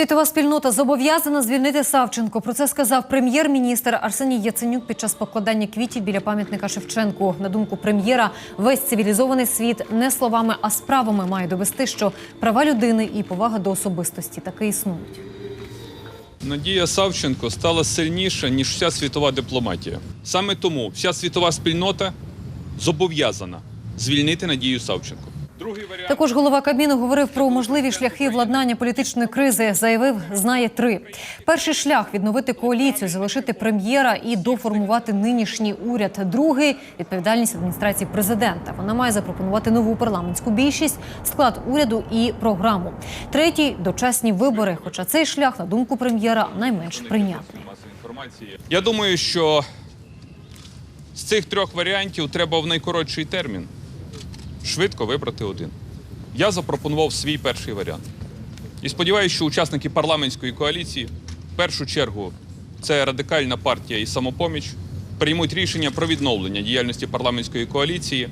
Світова спільнота зобов'язана звільнити Савченко. Про це сказав прем'єр-міністр Арсеній Яценюк під час покладання квітів біля пам'ятника Шевченку. На думку прем'єра, весь цивілізований світ не словами, а справами має довести, що права людини і повага до особистості таки існують. Надія Савченко стала сильніша, ніж вся світова дипломатія. Саме тому вся світова спільнота зобов'язана звільнити Надію Савченко. Також голова Кабміну говорив про можливі шляхи владнання політичної кризи. Заявив, знає три. Перший шлях відновити коаліцію, залишити прем'єра і доформувати нинішній уряд. Другий відповідальність адміністрації президента. Вона має запропонувати нову парламентську більшість, склад уряду і програму. Третій дочасні вибори. Хоча цей шлях, на думку прем'єра, найменш прийнятний. Я думаю, що з цих трьох варіантів треба в найкоротший термін швидко вибрати один. Я запропонував свій перший варіант. І сподіваюся, що учасники парламентської коаліції, в першу чергу, це радикальна партія і самопоміч, приймуть рішення про відновлення діяльності парламентської коаліції.